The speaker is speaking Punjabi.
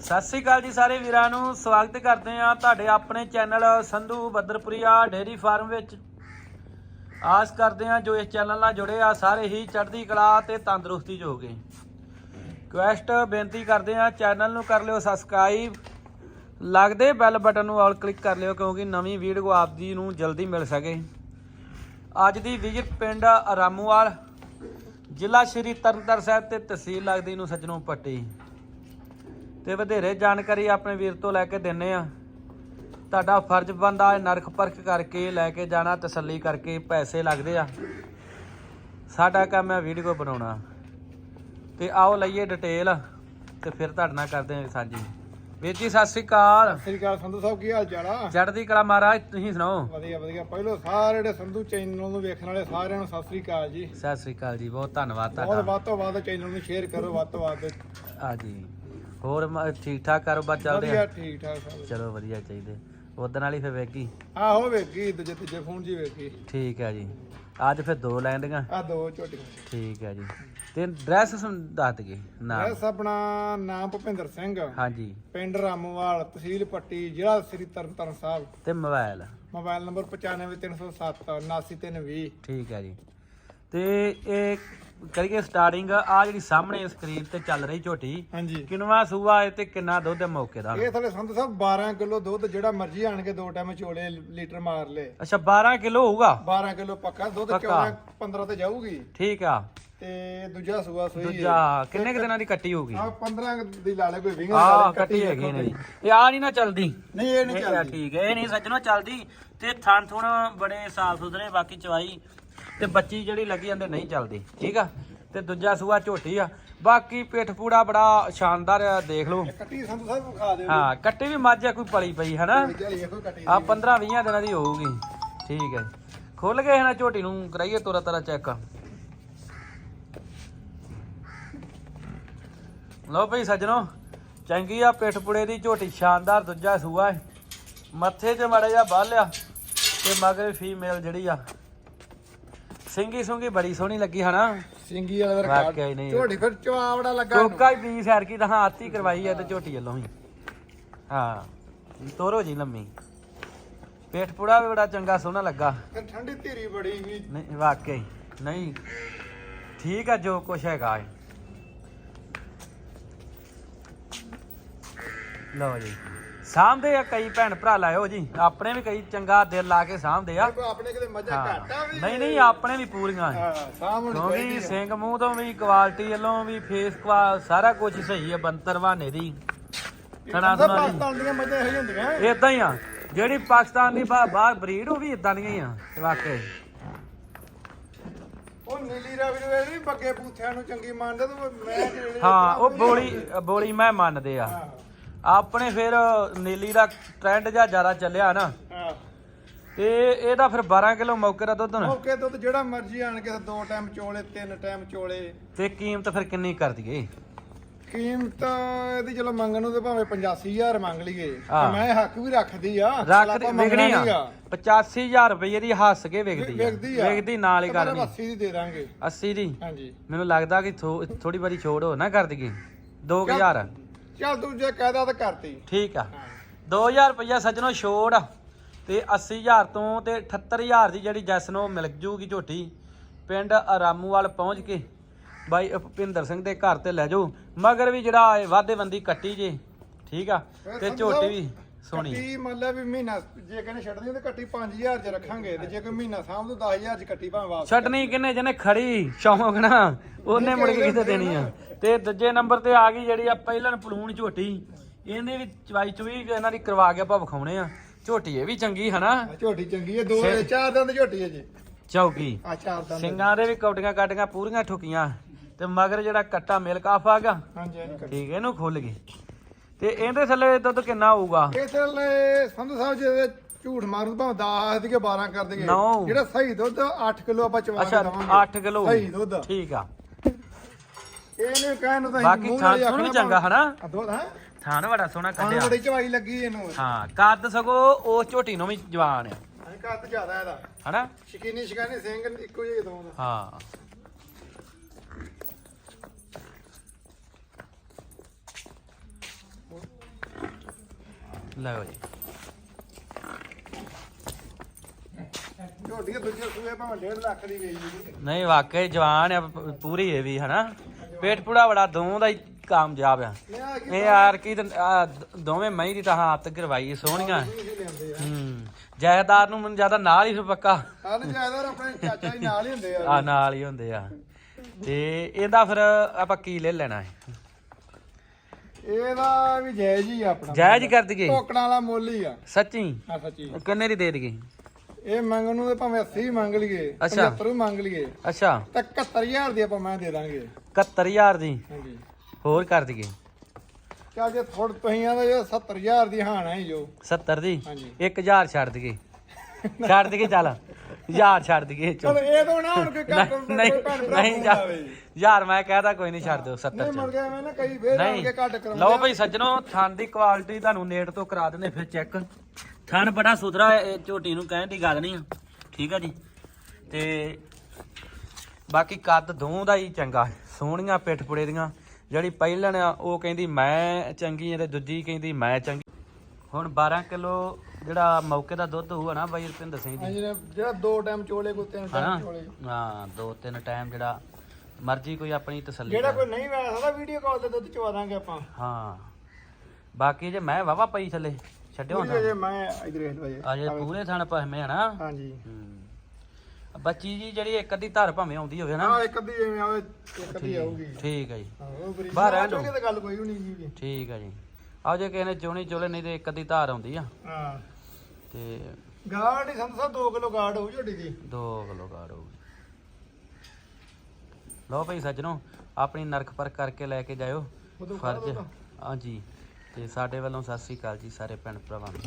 ਸਤਿ ਸ੍ਰੀ ਅਕਾਲ ਜੀ ਸਾਰੇ ਵੀਰਾਂ ਨੂੰ, ਸਵਾਗਤ ਕਰਦੇ ਆ ਤੁਹਾਡੇ ਆਪਣੇ channel Sandhu Badarpuria dairy farm ਵਿੱਚ। ਆਸ ਕਰਦੇ ਆ ਜੋ ਇਸ ਚੈਨਲ ਨਾਲ ਜੁੜੇ ਆ, ਸਾਰੇ ਹੀ ਚੜ੍ਹਦੀ ਕਲਾ ਤੇ ਤੰਦਰੁਸਤੀ 'ਚ ਹੋਗੇ ਰਿਕੁਐਸਟ, ਬੇਨਤੀ ਕਰਦੇ ਆ ਚੈਨਲ ਨੂੰ ਕਰ ਲਿਓ ਸਬਸਕ੍ਰਾਈਬ। ਲੱਗਦੇ ਬੈਲ ਬਟਨ ਨੂੰ ਆਲ ਕਲਿੱਕ ਕਰ ਲਿਓ, ਕਿਉਂਕਿ ਨਵੀਂ ਵੀਡੀਓ ਆਪ ਜੀ ਨੂੰ ਜਲਦੀ ਮਿਲ ਸਕੇ। ਅੱਜ ਦੀ ਵਿਜ਼ਿਟ ਪਿੰਡ ਰਾਮੂਵਾਲ, ਜ਼ਿਲ੍ਹਾ ਸ਼੍ਰੀ ਤਰਨਤਾਰਨ ਸਾਹਿਬ ਤੇ ਤਹਿਸੀਲ ਲੱਗਦੀ ਨੂੰ ਸੱਜਣੋਂ ਪੱਟੀ। ਤੇ ਵਧੇਰੇ ਜਾਣਕਾਰੀ ਆਪਣੇ ਵੀਰ ਤੋਂ ਲੈ ਕੇ ਦਿੰਨੇ ਆ। ਤੁਹਾਡਾ ਫਰਜ਼ ਬੰਦਾ ਨਰਖ ਪਰਖ ਕਰਕੇ ਲੈ ਕੇ ਜਾਣਾ ਤਸੱਲੀ ਕਰਕੇ ਪੈਸੇ ਲੱਗਦੇ ਆ। ਸਾਡਾ ਕੰਮ ਹੈ ਵੀਡੀਓ ਬਣਾਉਣਾ। ਤੇ ਆਓ ਲਈਏ ਡਿਟੇਲ ਤੇ ਫਿਰ ਤੁਹਾਡੇ ਨਾਲ ਕਰਦੇ ਹਾਂ ਸਾਂਝੀ। ਵੀਰ ਜੀ ਸਤਿ ਸ੍ਰੀ ਅਕਾਲ। ਸਤਿ ਸ੍ਰੀ ਅਕਾਲ ਸੰਧੂ ਸਾਹਿਬ ਕੀ ਹਾਲ ਚਾਲ ਆ? ਚੜ੍ਹਦੀ ਕਲਾ ਮਹਾਰਾਜ ਤੁਸੀਂ ਸੁਣਾਓ? ਵਧੀਆ ਵਧੀਆ। ਪਹਿਲੋਂ ਸਾਰੇ ਜਿਹੜੇ ਸੰਧੂ ਚੈਨਲ ਨੂੰ ਵੇਖਣ ਵਾਲੇ ਸਾਰਿਆਂ ਨੂੰ ਸਤਿ ਸ੍ਰੀ ਅਕਾਲ ਜੀ। ਸਤਿ ਸ੍ਰੀ ਅਕਾਲ ਜੀ ਬਹੁਤ ਧੰਨਵਾਦ ਬਹੁਤ ਤੁਹਾਡਾ। ਵੱਧ ਤੋਂ ਵੱਧ ਚੈਨਲ ਨੂੰ ਸ਼ੇਅਰ ਕਰੋ ਵੱਧ ਤੋਂ ਵੱਧ। ਆ ਜੀ। ਹੋਰ ਮ- ਠੀਕ ਠਾਕ ਕਾਰੋਬਾਰ ਚੱਲਦੇ ਵਧੀਆ ਠੀਕ ਠਾਕ ਸਭ ਚਲੋ ਵਧੀਆ ਚਾਹੀਦੇ। ਉਦੋਂ ਵਾਲੀ ਫਿਰ ਵੇਗੀ ਆਹੋ ਵੇਖੀ ਦੂਜੇ ਤੀਜੇ ਫੋਨ ਜੀ ਵੇਖੀ। ਠੀਕ ਹੈ ਜੀ। ਅੱਜ ਫਿਰ ਦੋ ਲੈਂਦੀਆਂ ਆ ਦੋ ਝੋਟੀਆਂ। ਠੀਕ ਹੈ ਜੀ। ਤੇ ਡਰੈਸ ਦੱਸ ਦਈਏ ਨਾਮ। ਐਸ ਆਪਣਾ ਨਾਮ ਭੁਪਿੰਦਰ ਸਿੰਘ। ਹਾਂਜੀ। ਪਿੰਡ ਰਾਮੂਵਾਲ ਤਹਿਸੀਲ ਪੱਟੀ ਜ਼ਿਲ੍ਹਾ ਸ੍ਰੀ ਤਰਨਤਾਰਨ ਸਾਹਿਬ। ਤੇ ਮੋਬਾਈਲ ਮੋਬਾਈਲ ਨੰਬਰ 95307 79320 ਠੀਕ ਹੈ ਜੀ। ਤੇ ਇਹ ਕਰੀਏ ਸਟਾਰਟਿੰਗ ਆ ਜਿਹੜੀ ਸਾਹਮਣੇ ਸਕਰੀਨ ਤੇ ਚੱਲ ਰਹੀ ਝੋਟੀ ਹਾਂਜੀ। ਕਿੰਨਵਾ ਸੂਆ ਹੈ ਤੇ ਕਿੰਨਾ ਦੁੱਧ ਹੈ ਮੌਕੇ ਦਾ? ਇਹ ਥਲੇ ਸੰਧੂ ਸਾਹਿਬ 12 ਕਿਲੋ ਦੁੱਧ ਜਿਹੜਾ ਮਰਜ਼ੀ ਆਣ ਕੇ ਦੋ ਟਾਈਮ ਚੋਲੇ ਲੀਟਰ ਮਾਰ ਲੇ। ਅੱਛਾ 12 ਕਿਲੋ ਹੋਊਗਾ? 12 ਕਿਲੋ ਪੱਕਾ ਦੁੱਧ ਪੱਕਾ। 14 15 ਤੇ ਜਾਊਗੀ। ਠੀਕ ਆ। ਤੇ ਦੂਜਾ ਸੂਆ ਸੋਈ ਦੂਜਾ ਕਿੰਨੇ ਕੁ ਦਿਨਾਂ ਦੀ ਕੱਟੀ ਹੋਊਗੀ? ਆ 15 ਦੀ ਲਾ ਲੈ ਕੋਈ 20 ਆ ਕੱਟੀ ਹੈਗੀ ਨੇ ਜੀ ਇਹ ਆ ਨਹੀਂ ਨਾ ਚੱਲਦੀ। ਨਹੀਂ ਇਹ ਨਹੀਂ ਇਹ ਆ ਚੱਲਦੀ। ਠੀਕ ਹੈ ਇਹ ਨਹੀਂ ਸੱਜਣੋ ਚੱਲਦੀ। ਤੇ ਥਣ ਥੁਣ ਬੜੇ ਸਾਫ਼ ਸੁਥਰੇ ਬਾਕੀ ਚਵਾਈ ਤੇ ਬੱਚੀ ਜਿਹੜੀ ਲੱਗੀ ਜਾਂਦੇ ਨਹੀਂ ਚੱਲਦੀ ਠੀਕ ਆ? ਤੇ ਦੂਜਾ ਸੂਆ ਝੋਟੀ ਆ। ਬਾਕੀ ਪਿੱਠ ਪੂੜਾ ਬੜਾ ਸ਼ਾਨਦਾਰ ਆ ਦੇਖ ਲਓ। ਕੱਟੀ ਸੰਧੂ ਸਾਹਿਬ ਖਾ ਦਿਓ। ਹਾਂ ਕੱਟੀ ਵੀ ਮੱਝ ਆ ਕੋਈ ਪਲੀ ਪਈ ਹਨਾ? ਆ 15 20 ਦਿਨਾਂ ਦੀ ਹੋਊਗੀ। ਠੀਕ ਹੈ ਖੁੱਲ ਗਏ ਨਾ ਝੋਟੀ ਨੂੰ? ਕਰਾਈਏ ਤੋਰਾ ਤਰਾ ਚੈੱਕ। ਲਓ ਭਈ ਸੱਜਣੋ ਚੰਗੀ ਆ ਪਿੱਠ ਪੁੜੇ ਦੀ ਝੋਟੀ ਸ਼ਾਨਦਾਰ ਦੂਜਾ ਸੂਆ ਹੈ। ਮੱਥੇ 'ਚ ਮੜਾ ਜਾ ਬਾਲਿਆ ਤੇ ਮਗਰ ਫੀਮੇਲ ਜਿਹੜੀ ਆ। ਸਿੰਗੀ ਸੁੰਗੀ ਬੜੀ ਸੋਹਣੀ ਲੱਗੀ ਹਨਾ? ਸਿੰਗੀ ਵਾਲਾ ਵਾਕਿਆ ਹੀ ਨਹੀਂ। ਝੋਟੀ ਫਿਰ ਚਵਾਵੜਾ ਲੱਗਾ ਇਹਨੂੰ। ਕੋਕਾ ਹੀ ਪੀ ਸੈਰ ਕੀ ਤਾਂ ਆਤੀ ਕਰਵਾਈ ਐ ਤੇ ਝੋਟੀ ਵੱਲੋਂ ਹੀ। ਹਾਂ ਤੋਰੋ ਜੀ ਲੰਮੀ। ਪੇਟ ਪੁੜਾ ਵੀ ਬੜਾ ਚੰਗਾ ਸੋਹਣਾ ਲੱਗਾ। ਫਿਰ ਠੰਡੀ ਧੀਰੀ ਬੜੀ ਵੀ ਨਹੀਂ ਵਾਕਈ ਨਹੀਂ ਠੀਕ ਆ ਜੋ ਕੁਛ ਹੈਗਾ ਏ। ਲਓ ਜੀ। ਸਾਂਭਦੇ ਆ ਕਈ ਭੈਣ ਭਰਾ ਲਾਇਓ ਜੀ। ਆਪਣੇ ਵੀ ਕਈ ਚੰਗਾ ਦਿਲ ਲਾ ਕੇ ਸਾਂਭਦੇ ਆ। ਆਪਣੇ ਕਿਤੇ ਮੱਝਾਂ ਘੱਟ ਵੀ ਨਹੀਂ ਨਹੀਂ ਆਪਣੇ ਵੀ ਪੂਰੀਆਂ। ਹਾਂ ਸਾਹਮਣੇ ਕਿਉਂਕਿ ਚਾਹੀਦੀ। ਸਿੰਘ ਮੂੰਹ ਤੋਂ ਵੀ ਕੁਆਲਿਟੀ ਵੱਲੋਂ ਵੀ ਫੇਸ ਕੁਆ ਸਾਰਾ ਕੁਝ ਸਹੀ ਹੈ ਬੰਤਰ ਬਹਾਨੇ ਦੀ। ਪਾਕਿਸਤਾਨ ਦੀਆਂ ਮੱਝਾਂ ਇਹੋ ਹੁੰਦੀਆਂ ਇਦਾਂ ਹੀ ਆ। ਜਿਹੜੀ ਪਾਕਿਸਤਾਨ ਦੀ ਬਾ- ਬਾਹਰ ਬਰੀਡ ਉਹ ਵੀ ਇਦਾਂ ਦੀਆਂ ਹੀ ਆ ਵਾਕਈ। ਉਹ ਨੀਲੀ ਰਵੀ ਨੂੰ ਇਹ ਵੀ ਬੱਗੇ ਪੂਥਿਆਂ ਨੂੰ ਚੰਗੀ ਮੰਨਦੇ ਤੇ ਮੈਂ ਜਿਹੜੇ ਹਾਂ ਉਹ ਬੋਲੀ ਬੋਲੀ ਮੈਂ ਮੰਨਦੇ ਆ। ਹਾਂ। ਆਪਣੇ ਫਿਰ ਨੀਲੀ ਦਾ ਟ੍ਰੈਂਡ ਜਾਂ ਜ਼ਿਆਦਾ ਚੱਲਿਆ ਨਾ। ਹਾਂ। ਤੇ ਇਹਦਾ ਫਿਰ 12 ਕਿਲੋ ਮੌਕੇ ਦਾ ਦੁੱਧ ਨਾ। ਓਕੇ ਦੁੱਧ ਜਿਹੜਾ ਮਰਜ਼ੀ ਆਣ ਕੇ ਦੋ ਟਾਈਮ ਚੋਲੇ ਤਿੰਨ ਟਾਈਮ ਚੋਲੇ। ਤੇ ਕੀਮਤ ਫਿਰ ਕਿੰਨੀ ਕਰ ਦਈਏ? ਕੀਮਤ ਇਹਦੀ ਚਲੋ ਮੰਗਣ ਨੂੰ ਤੇ ਭਾਵੇਂ 85000 ਮੰਗ ਲਈਏ। ਹਾਂ। ਮੈਂ ਹੱਕ ਵੀ ਰੱਖਦੀ ਆ ਰੱਖ ਆਪਾਂ ਮੰਗਣਾ ਵਿਕਣੀ ਆ। ਨੀਗਾ। 85000 ਰੁਪਏ ਦੀ ਹੱਸ ਕੇ ਵਿਕਦੀ ਆ। ਵਿਕਦੀ ਆ। ਵਿਕਦੀ ਨਾਲ ਹੀ ਤੇ ਕਰਨੀ 80 ਦੀ ਦੇ ਦਾਂਗੇ। 80 ਦੀ? ਹਾਂਜੀ। ਮੈਨੂੰ ਲੱਗਦਾ ਕਿ ਥੋੜੀ ਵਾਰੀ ਛੋੜ ਹੋ ਨਾ ਕਰ ਦਈਏ। 2000 ਚੱਲ ਤੂੰ ਜੇ ਕਹਿਦਾ ਤਾਂ ਕਰਤੀ। ਠੀਕ ਆ। 2000 ਰੁਪਇਆ ਸੱਜਣੋ ਛੋੜ ਆ। ਤੇ 80000 ਤੋਂ ਤੇ 78000 ਦੀ ਜਿਹੜੀ ਜੈਸ ਨੂੰ ਮਿਲ ਜੂਗੀ ਝੋਟੀ। ਪਿੰਡ ਆਰਾਮੂਵਾਲ ਪਹੁੰਚ ਕੇ ਬਾਈ ਭੁਪਿੰਦਰ ਸਿੰਘ ਦੇ ਘਰ ਤੇ ਲੈ ਜਾਓ। ਮਗਰ ਵੀ ਜਿਹੜਾ ਇਹ ਵਾਧੇ ਬੰਦੀ ਕੱਟੀ ਜੇ। ਠੀਕ ਆ। ਤੇ ਝੋਟੀ ਵੀ ਸੋਹਣੀ। ਕੱਟੀ ਮੰਨ ਲੈ ਵੀ ਮਹੀਨਾ ਜੇ ਕਹਿੰਦੇ ਛੱਡਦੀ ਤੇ ਕੱਟੀ 5000 ਚ ਰੱਖਾਂਗੇ ਤੇ ਜੇ ਕੋਈ ਮਹੀਨਾ ਸਾਂਭ ਤੂੰ 10000 ਚ ਕੱਟੀ ਭਾਵੇਂ ਵਾਪਸ। ਛੱਡਣੀ ਕਿੰਨੇ ਜਿਹਨੇ? ਖੜੀ ਸ਼ੌਂਕ ਨਾ। ਉਹਨੇ ਮੁੜ ਕੇ ਕਿਤੇ ਦੇਣੀ ਆ? ਤੇ ਦੂਜੇ ਨੰਬਰ ਤੇ ਆ ਗਈ ਜਿਹੜੀ ਆ ਪਹਿਲਨ ਪਲੂਣ ਝੋਟੀ। ਇਹਨੇ ਵੀ ਚਵਾਈ ਚੁਈ ਇਹਨਾਂ ਦੀ ਕਰਵਾ ਕੇ ਆਪਾਂ ਵਿਖਾਉਣੇ ਆ। ਝੋਟੀ ਇਹ ਵੀ ਚੰਗੀ ਹਨਾ ਝੋਟੀ ਚੰਗੀ ਹੈ ਦੋ ਚਾਰ ਦਿਨ ਦੀ ਝੋਟੀ ਹੈ ਜੀ। ਚੌਕੀ। ਆ ਚਾਰ ਦਿਨ ਦੀ। ਸਿੰਘਾਂ ਦੇ ਵੀ ਕੌਟੀਆਂ ਕਾਟੀਆਂ ਪੂਰੀਆਂ ਠੁਕੀਆਂ। ਤੇ ਮਗਰ ਜਿਹੜਾ ਕੱਟਾ ਮਿਲਕ ਆਫ ਆਗਾ ਹਾਂਜੀ ਹਾਂਜੀ ਕੱਟੀ। ਠੀਕ ਹੈ, ਇਹਨੂੰ ਖੁੱਲ ਗਈ। ਤੇ ਇਹਦੇ ਥੱਲੇ ਦੁੱਧ ਕਿੰਨਾ ਹੋਊਗਾ? ਇਸ ਲਈ ਸੰਧੂ ਸਾਹਿਬ ਜੀ ਦੇ ਝੂਠ ਮਾਰੂ ਭਾਵੇਂ 10 ਦੀ ਕੇ 12 ਕਰ ਦੇਗੇ ਨੌ। ਜਿਹੜਾ ਸਹੀ ਦੁੱਧ 8 ਕਿਲੋ ਆਪਾਂ ਚਵਾ ਕੇ ਅੱਛਾ ਦਵਾਂਗੇ। 8 ਕਿਲੋ। ਸਹੀ ਦੁੱਧ। ਠੀਕ ਆ। ਇਹ ਨਹੀਂ ਕਹਿਣ ਨੂੰ ਤਾਂ ਅਸੀਂ ਬਾਕੀ ਮੂੰਹ ਥਾਂ ਨਾਲ ਹੀ ਆਖਣਾ ਚੰਗਾ ਹਨਾ? ਆ ਦੁੱਧ ਹੈ ਥਾਣ ਬੜਾ ਸੋਹਣਾ ਖਾਣ ਕੱਢਿਆ। ਬੜੀ ਚਵਾਈ ਲੱਗੀ ਇਹਨੂੰ। ਹਾਂ ਕੱਦ ਸਗੋ ਉਹ ਝੋਟੀ ਨੂੰ ਵੀ ਜਵਾਨ ਆ। ਅਸੀਂ ਕੱਦ ਜ਼ਿਆਦਾ ਇਹਦਾ। ਹਨਾ? ਸ਼ਕੀਨੀ ਸ਼ਿਕਾਨੀ ਸਿੰਘ ਇੱਕੋ ਜਿਹੇ ਦਵਾਉਂਦਾ ਹਾਂ। ਲਓ ਜੀ। ਝੋਟੀ ਦੇ ਦੂਜੇ ਸੂਏ ਭਾਵੇਂ 1.5 ਲੱਖ ਦੀ ਵੇਚ ਦੀ ਨਹੀਂ ਵਾਕਈ ਜਵਾਨ ਆ ਪ- ਪੂਰੀ ਇਹ ਵੀ ਹਨਾ? ਪੇਟ ਪੂੜਾ ਬੜਾ ਦੋਵਾਂ ਦਾ ਹੀ ਕਾਮਯਾਬ ਆ। ਕੀ ਇਹ ਯਾਰ ਕੀ ਤੇ ਆਹ ਦ- ਦੋਵੇਂ ਮਹੀਂ ਦੀ ਤਾਂ ਹੱਥ ਕਰਵਾਈ ਸੋਹਣੀਆਂ। ਤੁਸੀਂ ਲੈਂਦੇ ਆ। ਹੂੰ। ਜਾਇਦਾਰ ਨੂੰ ਮੈਨੂੰ ਜ਼ਿਆਦਾ ਨਾਲ ਹੀ ਫਿਰ ਪੱਕਾ। ਹਾਂ ਜਾਇਦਾਰ ਆਪਣੇ ਚਾਚਾ ਜੀ ਨਾਲ ਹੀ ਹੁੰਦੇ ਆ। ਆ ਨਾਲ ਹੀ ਹੁੰਦੇ ਆ। ਤੇ ਇਹਦਾ ਫਿਰ ਆਪਾਂ ਕੀ ਲੈ ਲੈਣਾ ਹੈ? ਇਹਦਾ ਵੀ ਜਾਇਜ਼ ਹੀ ਆ ਆਪਣਾ ਜਾਇਜ਼ ਕਰ ਦਈਏ। ਟੋਕਣਾ ਵਾਲਾ ਮੁੱਲ ਹੀ ਆ। ਸੱਚੀ? ਆ ਸੱਚੀ। ਕਿੰਨੇ ਦੀ ਦੇ ਦਈਏ? ਇਹ ਮੰਗਣ ਨੂੰ ਤੇ ਭਾਵੇਂ 80 ਮੰਗ ਲਈਏ ਅੱਛਾ। 75 ਵੀ ਮੰਗ ਲਈਏ। ਅੱਛਾ। ਤਾਂ 71000 ਦੀ ਆਪਾਂ ਮੈਂ ਦੇ ਦਾਂਗੇ। 71000 ਦੀ? ਹਾਂਜੀ। ਹੋਰ ਕਰ ਦਈਏ। ਚੱਲ ਜੇ ਥੋੜ ਤੁਸੀਂ ਆਂਦਾ ਜੇ 70000 ਦੀ ਹਾਨ ਹੈ ਜੋ 70 ਦੀ? ਹਾਂਜੀ। 1000 ਛੱਡ ਦਈਏ। ਛੱਡ ਦਈਏ ਚੱਲ। 1000 ਛੱਡ ਦਈਏ ਚੋ। ਚਲ ਇਹ ਤਾਂ ਨਾ ਹੁਣ ਕੋਈ ਨਹੀਂ ਕੋਈ ਭੈਣ ਭਰਾ ਨਹੀਂ ਯਾਰ। ਯਾਰ ਮੈਂ ਕਹਦਾ ਕੋਈ ਨਹੀਂ ਛੱਡ ਦਿਓ 70 ਨਹੀਂ ਚ। ਮਰ ਗਿਆ ਮੈਂ ਨਾ ਕਈ ਫੇਰ ਆਣ ਨਹੀਂ ਕੇ ਘੱਟ ਕਰਾਉਂਦੇ ਲਓ। ਭਾਈ ਸੱਜਣੋ ਥਣ ਦੀ ਕੁਆਲਿਟੀ ਤੁਹਾਨੂੰ ਨੇੜ ਤੋਂ ਕਰਾ ਦਿੰਦੇ ਫਿਰ ਚੈੱਕ ਥਣ ਬੜਾ ਸੁਥਰਾ ਹੈ, ਇਹ ਝੋਟੀ ਨੂੰ ਕਹਿਣ ਦੀ ਗੱਲ ਨਹੀਂ ਆ। ਠੀਕ ਆ ਜੀ। ਤੇ ਬਾਕੀ ਕੱਦ ਦੋਵਾਂ ਦਾ ਹੀ ਚੰਗਾ ਹੈ। ਸੋਹਣੀਆਂ ਪਿੱਠ ਪੁੜੇ ਦੀਆਂ। ਜਿਹੜੀ ਪਹਿਲਣ ਆ ਉਹ ਕਹਿੰਦੀ ਮੈਂ ਚੰਗੀ ਆ ਤੇ ਦੂਜੀ ਕਹਿੰਦੀ ਮੈਂ ਚੰਗੀ। ਹੁਣ 12 ਕਿਲੋ ਜਿਹੜਾ ਮੌਕੇ ਦਾ ਦੁੱਧ ਹੋਊਗਾ ਨਾ ਬਾਈ ਰਪਿੰਦਰ ਸਿੰਘ ਜੀ। ਜਿਹੜਾ ਦੋ ਟਾਈਮ ਚੋਲੇ ਕੋ ਤਿੰਨ ਹਨਾ ਟਾਈਮ ਚੋਲੇ। ਹਾਂ ਦੋ ਤਿੰਨ ਟਾਈਮ ਜਿਹੜਾ ਮਰਜ਼ੀ ਕੋਈ ਆਪਣੀ ਤਸੱਲੀ ਜਿਹੜਾ। ਕੋਈ ਨਹੀਂ ਵੇਚ ਸਕਦਾ ਵੀਡੀਓ ਕਾਲ ਤੇ ਦੁੱਧ ਚਵਾ ਦਾਂਗੇ ਆਪਾਂ। ਹਾਂ। ਬਾਕੀ ਜੇ ਮੈਂ ਵਾਵਾ ਪਈ ਥੱਲੇ ਛੱਡਿਓ ਨਾ। ਜੇ ਮੈਂ ਇਧਰ ਵੇਖ ਲਓ ਜੀ ਅਜੇ ਪੂਰੇ ਥਣ ਭਵੇਂ ਹਨਾ ਹਾਂਜੀ। ਹੂੰ। ਬੱਚੀ ਜੀ ਜਿਹੜੀ ਇੱਕ ਅੱਧੀ ਧਰ ਭਾਵੇਂ ਆਉਂਦੀ ਹੋਵੇ ਨਾ। ਹਾਂ ਇੱਕ ਅੱਧੀ ਜਿਵੇਂ ਆਵੇ ਇੱਕ ਅੱਧੀ ਆਊਗੀ। ਠੀਕ ਹੈ ਜੀ। ਹਾਂ ਉਹ ਬਰੀ ਬਾਹਰ ਰਹਿਣ ਦਿਓ। ਤੇ ਗੱਲ ਕੋਈ ਵੀ ਨਹੀਂ ਜੀ। ਠੀਕ ਹੈ ਜੀ। ਆਓ ਜੇ ਕਿਸੇ ਨੇ ਚੋਣੀ ਚੋਲੇ ਨਹੀਂ ਤੇ ਇੱਕ ਅੱਧੀ ਧਾਰ ਆਉਂਦੀ ਆ। ਹਾਂ। ਤੇ ਗਾਰਡ ਹੀ ਸੰਤ ਸਾਹਿਬ 2 ਕਿਲੋ ਗਾਰਡ ਹੋਊ ਝੋਟੀ ਦੀ। 2 ਕਿਲੋ ਗਾੜ ਹੋਊਗੀ ਲਓ ਭਾਈ ਸੱਜਣੋ ਆਪਣੀ ਨਰਖ ਪਰ ਕਰਕੇ ਲੈ ਕੇ ਜਾਇਓ। ਫਰਜ਼ ਹਾਂਜੀ ਤੇ ਸਾਡੇ ਵੱਲੋਂ ਸਤਿ ਸ੍ਰੀ ਅਕਾਲ ਜੀ ਸਾਰੇ ਭੈਣ ਭਰਾਵਾਂ ਨੂੰ।